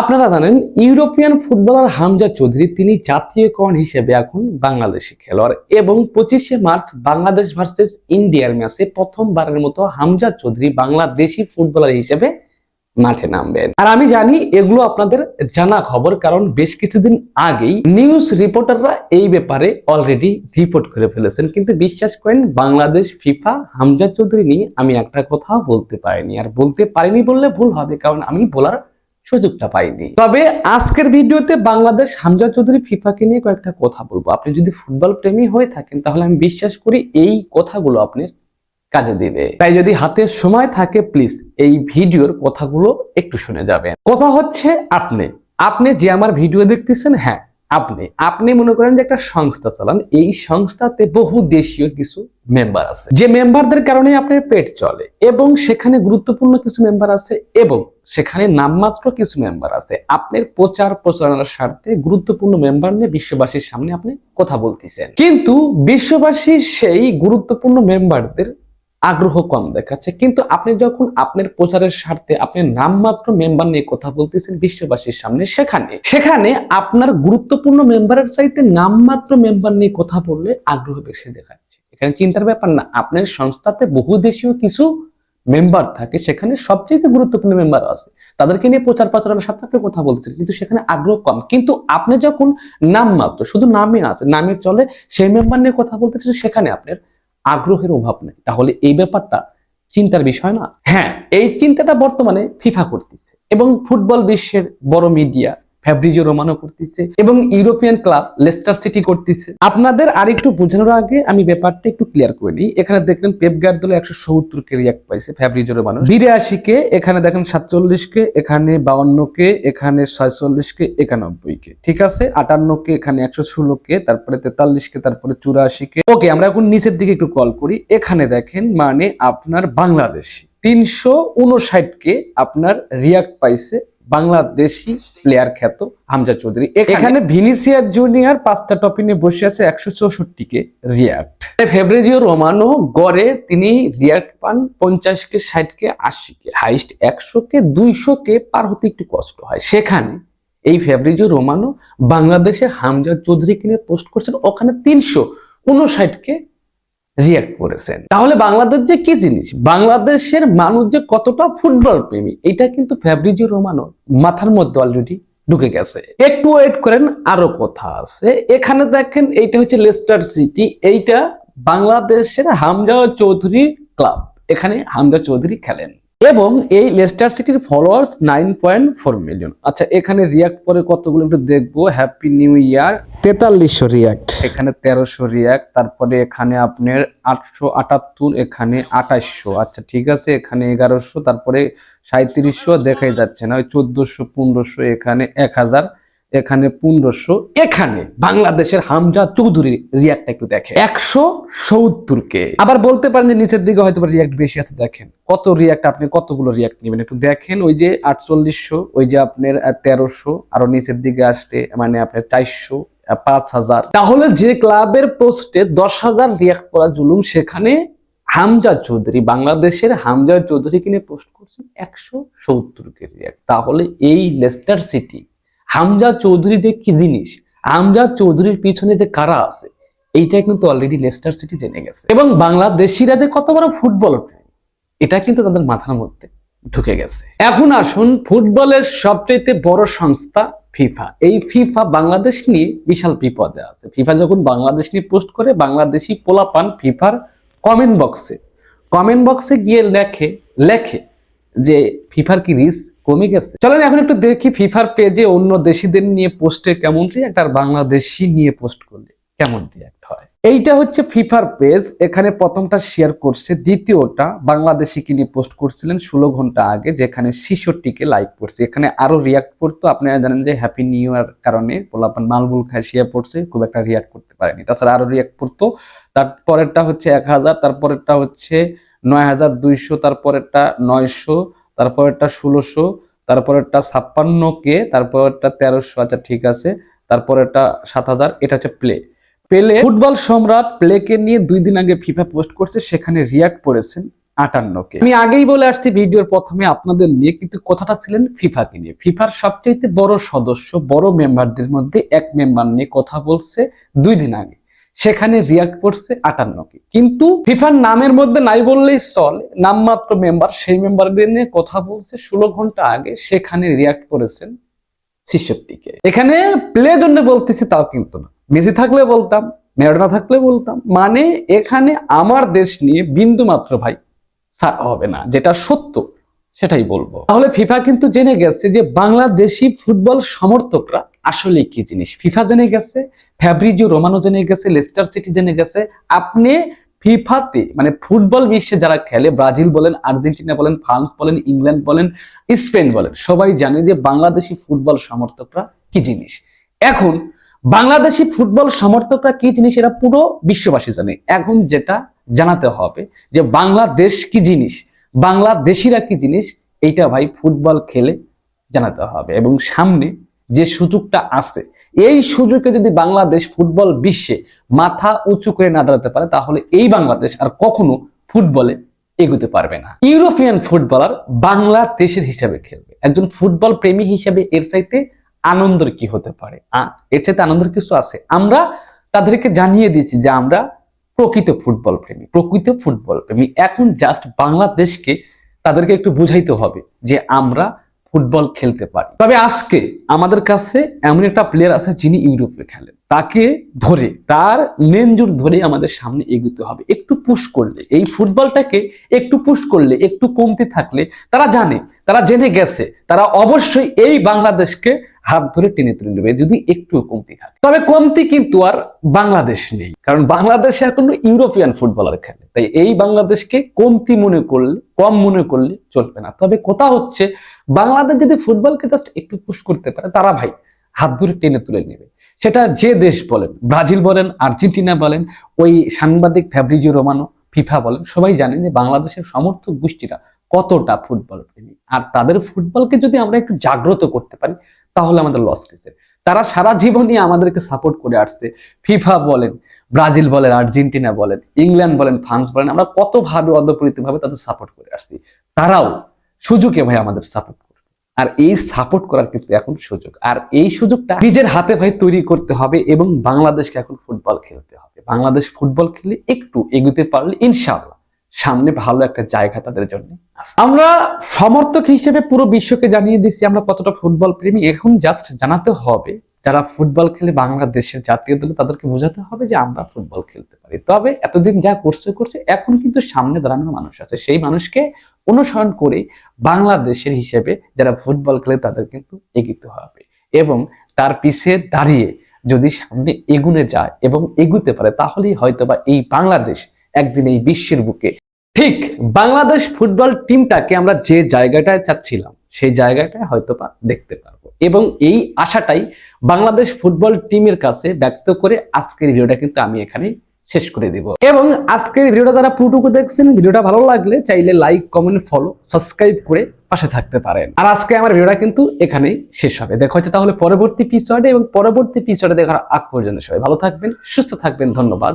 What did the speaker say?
আপনারা জানেন, European footballer Hamza Chowdhury তিনি জাতীয়করণ হিসেবে এখন বাংলাদেশি খেলোয়াড় এবং পঁচিশে মার্চ বাংলাদেশ ভার্সেস ইন্ডিয়ার ম্যাচে প্রথমবারের মতো হামজা চৌধুরী বাংলাদেশি ফুটবলার হিসেবে মাঠে নামবেন। আর আমি জানি, এগুলো আপনাদের জানা খবর, কারণ বেশ কিছুদিন আগেই নিউজ রিপোর্টাররা এই ব্যাপারে অলরেডি রিপোর্ট করে ফেলেছেন। কিন্তু বিশ্বাস করেন, বাংলাদেশ ফিফা হামজা চৌধুরী নিয়ে আমি একটা কথাও বলতে পারিনি। আর বলতে পারিনি বললে ভুল হবে, কারণ আমি বলার সুযোগটা পাইনি। তবে আজকের ভিডিওতে বাংলাদেশ হামজা চৌধুরী ফিফাকে নিয়ে কয়েকটা কথা বলব। আপনি যদি ফুটবল প্রেমী হয়ে থাকেন, তাহলে আমি বিশ্বাস করি এই কথাগুলো আপনার কাজে দিবে। তাই যদি হাতে সময় থাকে প্লিজ এই ভিডিওর কথাগুলো একটু শুনে যাবেন। কথা হচ্ছে আপনি। আপনি যে আমার ভিডিও দেখতেছেন হ্যাঁ আপনি আপনি মনে করেন যে একটা সংস্থা চালান, এই সংস্থাতে বহু দেশীয় কিছু মেম্বার আছে। যে মেম্বারদের কারণে আপনার পেট চলে এবং সেখানে গুরুত্বপূর্ণ কিছু মেম্বার আছে এবং সেখানে নামমাত্র কিছু মেম্বার আছে। আপনার প্রচার প্রচারণার স্বার্থে গুরুত্বপূর্ণ মেম্বার নিয়ে বিশ্ববাসীর সামনে আপনি কথা বলতেছেন। কিন্তু বিশ্ববাসী সেই গুরুত্বপূর্ণ মেম্বারদের আগ্রহ কম দেখাচ্ছে। কিন্তু আপনি যখন আপনার প্রচারের স্বার্থে আপনি নামমাত্র মেম্বার নিয়ে কথা বলতেছেন বিশ্ববাসীর সামনে, সেখানে সেখানে আপনার গুরুত্বপূর্ণ মেম্বারের চাইতে নামমাত্র মেম্বার নিয়ে কথা বললে আগ্রহ বেশি দেখাচ্ছে। এখানে চিন্তার ব্যাপার না, আপনার সংস্থাতে বহু দেশীয় কিছু মেম্বার থাকে, সেখানে সবচেয়ে গুরুত্বপূর্ণ মেম্বার আছে। তাদেরকে নিয়ে প্রচার প্রচারণার সাথে আপনি কথা বলতেছেন, কিন্তু সেখানে আগ্রহ কম। কিন্তু আপনি যখন নামমাত্র, শুধু নামে আছে, নামে চলে, সেই মেম্বার নিয়ে কথা বলতেছেন, সেখানে আপনার আগ্রহের অভাব নেই। তাহলে এই ব্যাপারটা চিন্তার বিষয় না। হ্যাঁ এই চিন্তাটা বর্তমানে ফিফা করতেছে এবং ফুটবল বিশ্বের বড় মিডিয়া ফ্যাব্রিজো রোমানো করতেছে এবং ইউরোপিয়ান ক্লাব লেস্টার সিটি করতেছে। আপনাদের আরেকটু বোঝানোর আগে আমি ব্যাপারটা একটু ক্লিয়ার করে নিই। এখানে দেখলেন পেপ গার্দোলা একশো সত্তর কে রিয়াক্ট পাইছে ফ্যাব্রিজো রোমানো বিরাশি কে, এখানে দেখেন সাতচল্লিশ কে, এখানে বাউন্ন কে, এখানে ছয়চল্লিশ কে, একানব্বই কে। ঠিক আছে? আটান্ন কে, এখানে একশো ষোলো কে, তারপরে তেতাল্লিশ কে, তারপরে চুরাশি কে। ওকে, আমরা এখন নিচের দিকে একটু কল করি। এখানে দেখেন মানে আপনার বাংলাদেশি। তিনশো উনষাট কে আপনার রিয়াক্ট পাইছে বাংলাদেশি প্লেয়ার খ্যাত হামজা চৌধুরী। এখানে ভিনিসিয়াস জুনিয়র পাঁচটা টপি নিয়ে বসে আছে একশো চৌষট্টি কে রিয়াক্ট ফেব্রিজিও রোমানো গড়ে তিনি রিয়াক্ট পান পঞ্চাশ কে ষাট কে আশি কে হাইস্ট একশো কে দুইশো কে পার হতে একটু কষ্ট হয়। সেখানে এই ফেব্রিজিও রোমানো বাংলাদেশে হামজা চৌধুরী কিনে পোস্ট করছেন ওখানে তিনশো উনষাট কে রিয়াক্ট করেছেন। তাহলে বাংলাদেশ যে কি জিনিস? বাংলাদেশের মানুষ যে কতটা ফুটবল প্রেমী, এটা কিন্তু ফ্যাব্রিজিও রোমানো মাথার মধ্যে অলরেডি ঢুকে গেছে। একটু ওয়েট করেন, আরও কথা আছে। এখানে দেখেন, এইটা হচ্ছে লেস্টার সিটি এইটা বাংলাদেশের হামজা চৌধুরী ক্লাব এখানে হামজা চৌধুরী খেলেন। এবং এই লেস্টার সিটির followers nine point four million আচ্ছা এখানে রিয়াক্ট পরে কতগুলো একটু দেখব। হ্যাপি নিউ ইয়ার তেতাল্লিশশো রিয়াক্ট। এখানে তেরোশো রিয়াক্ট তারপরে এখানে আপনার আটশো আটাত্তর এখানে আঠাশশো আচ্ছা ঠিক আছে এখানে এগারোশো তারপরে সাঁত্রিশশো দেখাই যাচ্ছে না ওই চোদ্দশো পনেরোশো এখানে এক হাজার এখানে পনেরোশো এখানে বাংলাদেশের হামজা চৌধুরীর রিয়াক্ট একটু দেখে একশো সত্তর কে। আবার বলতে পারেন যে নিচের দিকে হয়তো রিয়াক্ট বেশি আছে দেখেন। কত রিয়াক্ট আপনি কতগুলো রিয়াক্ট নেবেন একটু দেখেন ওই যে আটচল্লিশশো ওই যে আপনার তেরোশো আরও নিচের দিকে আসতে মানে আপনার চারশো পাঁচ হাজার। তাহলে যে ক্লাবের পোস্টে দশ হাজার রিয়াক্ট করা জুলুম, সেখানে হামজা চৌধুরী, বাংলাদেশের হামজা চৌধুরী কিনে পোস্ট করছেন একশো সত্তর কে রিয়াক্ট। তাহলে এই লেস্টার সিটি, হামজা চৌধুরী যে কি জিনিস, হামজা চৌধুরীর পিছনে যে কারা আছে এইটা কিন্তু অলরেডি লেস্টার সিটি জেনে গেছে। এবং বাংলাদেশিরা যে কত বড় ফুটবল এটা কিন্তু তাদের মাথার মধ্যে ঢুকে গেছে। এখন আসুন, ফুটবলের সবচাইতে বড় সংস্থা ফিফা। এই ফিফা বাংলাদেশ নিয়ে বিশাল বিপদে আছে। ফিফা যখন বাংলাদেশ নিয়ে পোস্ট করে, বাংলাদেশি পোলা পোলাপান ফিফার কমেন্ট বক্সে কমেন্ট বক্সে গিয়ে লেখে লেখে যে ফিফার কি রিস্ক কমে গেছে। চলেন এখন একটু দেখি ফিফার পেজে অন্য দেশিদের নিয়ে পোস্টে কেমন রিয়াক্ট আর বাংলাদেশি নিয়ে পোস্ট করলে কেমন রিয়াক্ট হয়। এইটা হচ্ছে ফিফার পেজ। এখানে প্রথমটা শেয়ার করছে, দ্বিতীয়টা বাংলাদেশিকে নিয়ে পোস্ট করছিলেন ষোলো ঘণ্টা আগে, যেখানে শিশুটিকে লাইক করছে। এখানে আরও রিয়াক্ট করতো। আপনারা জানেন যে হ্যাপি নিউ ইয়ার কারণে পোলাপান মালবুল খায় শেয়ার পড়ছে, খুব একটা রিয়াক্ট করতে পারেনি। তাছাড়া আরও রিয়াক্ট করতো। তারপরেরটা হচ্ছে এক হাজার, তারপরেরটা হচ্ছে নয় হাজার দুইশো, তারপরেরটা নয়শো, তারপরেরটা ষোলোশো, তারপরেরটা ছাপ্পান্ন কে তারপরেরটা তেরোশো। আচ্ছা ঠিক আছে। তারপরেরটা সাত হাজার। এটা হচ্ছে প্লে পেলে ফুটবল সম্রাট প্লেকে নিয়ে দুই দিন আগে ফিফা পোস্ট করছে, সেখানে রিয়াক্ট করেছেন আটান্নকে। আমি আগেই বলে আসছি ভিডিওর প্রথমে আপনাদের নিয়ে কিন্তু কথাটা ছিলেন ফিফাকে নিয়ে। ফিফার সবচাইতে বড় সদস্য, বড় মেম্বারদের মধ্যে এক মেম্বার নিয়ে কথা বলছে দুই দিন আগে। সেখানে রিয়াক্ট করছে আটান্নকে। কিন্তু ফিফার নামের মধ্যে নাই বললেই চলে, নামমাত্র মেম্বার, সেই মেম্বারদের নিয়ে কথা বলছে ষোলো ঘণ্টা আগে, সেখানে রিয়াক্ট করেছেন ছেষট্টিকে। এখানে প্লে জন্য বলতেছি তাও কিন্তু না। মেসি থাকলে বলতাম, ম্যারাডোনা থাকলে বলতাম। মানে এখানে আমার দেশ নিয়ে বিন্দু মাত্র ভাই হবে না, যেটা সত্য, সেটাই বলব। তাহলে ফিফা কিন্তু জেনে গেছে যে বাংলাদেশি ফুটবল সমর্থকরা আসলে কি জিনিস। ফিফা জেনে গেছে ফ্যাব্রিজো রোমানো জেনে গেছে, লেস্টার সিটি জেনে গেছে। আপনি ফিফাতে মানে ফুটবল বিশ্বে যারা খেলে, ব্রাজিল বলেন, আর্জেন্টিনা বলেন, ফ্রান্স বলেন, ইংল্যান্ড বলেন, স্পেন বলেন, সবাই জানে যে বাংলাদেশি ফুটবল সমর্থকরা কি জিনিস। এখন বাংলাদেশি ফুটবল সমর্থকরা কি জিনিস এরা পুরো বিশ্ববাসী জানে। এখন যেটা জানাতে হবে যে বাংলাদেশ কি জিনিস, বাংলাদেশিরা কি জিনিস, এইটা ভাই ফুটবল খেলে জানাতে হবে। এবং সামনে যে সুযোগটা আছে, এই সুযোগে যদি বাংলাদেশ ফুটবল বিশ্বে মাথা উঁচু করে না দাঁড়াতে পারে, তাহলে এই বাংলাদেশ আর কখনো ফুটবলে এগোতে পারবে না। ইউরোপিয়ান ফুটবলার বাংলাদেশের হিসাবে খেলবে। একজন ফুটবল প্রেমী হিসাবে এর চাইতে আনন্দের কি হতে পারে? এর চাইতে আনন্দের কিছু আছে। আমরা তাদেরকে জানিয়ে দিয়েছি যে আমরা প্রকৃত ফুটবল প্রেমী, প্রকৃত ফুটবল প্রেমী। এখন জাস্ট বাংলাদেশকে তাদেরকে একটু বুঝাইতে হবে যে আমরা ফুটবল খেলতে পারি। তবে আজকে আমাদের কাছে এমন একটা প্লেয়ার আছে যিনি ইউরোপে খেলেন। তাকে ধরে, তার লেনজুর ধরে আমাদের সামনে এগোতে হবে। একটু পুশ করলে, এই ফুটবলটাকে একটু পুশ করলে, একটু কমতে থাকলে তারা জানে, তারা জেনে গেছে, তারা অবশ্যই এই বাংলাদেশকে হাত ধরে টেনে তুলে নেবে যদি একটু কমতি থাকে। তবে কমতি কিন্তু আর বাংলাদেশ নেই। কারণ বাংলাদেশে এখন ইউরোপিয়ান ফুটবলার খেলে। তাই এই বাংলাদেশকে কমতি মনে করলে, কম মনে করলে চলবে না। তবে কথা হচ্ছে, বাংলাদেশ যদি ফুটবলকে জাস্ট একটু পুশ করতে পারে, তারা ভাই হাত ধরে টেনে তুলে নেবে। সেটা যে দেশ বলেন, ব্রাজিল বলেন, আর্জেন্টিনা বলেন, ওই সাংবাদিক ফ্যাব্রিজিও রোমানো, ফিফা বলেন, সবাই জানেন যে বাংলাদেশের সমর্থক গোষ্ঠীরা কতটা ফুটবল প্রেমী? আর তাদের ফুটবলকে যদি আমরা একটু জাগ্রত করতে পারি, তাহলে আমাদের লস গেছে তারা সারা জীবনই আমাদেরকে সাপোর্ট করে আসছে। ফিফা বলেন, ব্রাজিল বলেন, আর্জেন্টিনা বলেন, ইংল্যান্ড বলেন, ফ্রান্স বলেন, আমরা কতভাবে অদপরিতভাবে তাদের সাপোর্ট করে আসছি। তারাও সুযোগে ভাই আমাদের সাপোর্ট করবে। আর এই সাপোর্ট করার কিন্তু এখন সুযোগ। আর এই সুযোগটা নিজের হাতে ভাই তৈরি করতে হবে এবং বাংলাদেশকে এখন ফুটবল খেলতে হবে। বাংলাদেশ ফুটবল খেলে একটু এগোতে পারলে ইনশাআল্লাহ। সামনে ভালো একটা জায়গা তাদের জন্য। আমরা সমর্থক হিসেবে পুরো বিশ্বকে জানিয়ে দিচ্ছি আমরা কতটা ফুটবল প্রেমী। এখন জাস্ট জানাতে হবে যারা ফুটবল খেলে বাংলাদেশের জাতীয় দলে তাদেরকে বোঝাতে হবে যে আমরা ফুটবল খেলতে পারি। তবে এতদিন যা করছে করছে এখন কিন্তু সামনে দাঁড়ানোর মানুষ আছে। সেই মানুষকে অনুসরণ করে বাংলাদেশের হিসেবে যারা ফুটবল খেলে তাদের কিন্তু এগিতে হবে। এবং তার পিছে দাঁড়িয়ে যদি সামনে এগুনে যায় এবং এগুতে পারে তাহলেই হয়তোবা এই বাংলাদেশ একদিন এই বিশ্বের বুকে ঠিক, বাংলাদেশ ফুটবল টিমটাকে আমরা যে জায়গাটায় চাচ্ছিলাম, সেই জায়গাটায় হয়তোবা দেখতে পারব। এবং এই আশাটাই বাংলাদেশ ফুটবল টিমের কাছে ব্যক্ত করে আজকের ভিডিওটা কিন্তু আমি এখানে শেষ করে দিব। এবং আজকের ভিডিওটা যারা পুরোটুকু দেখছেন, ভিডিওটা ভালো লাগলে চাইলে লাইক কমেন্ট ফলো সাবস্ক্রাইব করে পাশে থাকতে পারেন। আর আজকে আমার ভিডিওটা কিন্তু এখানেই শেষ হবে। দেখা হচ্ছে তাহলে পরবর্তী পিসডে এবং পরবর্তী পিসডে দেখার আগ পর্যন্ত সবাই ভালো থাকবেন, সুস্থ থাকবেন, ধন্যবাদ।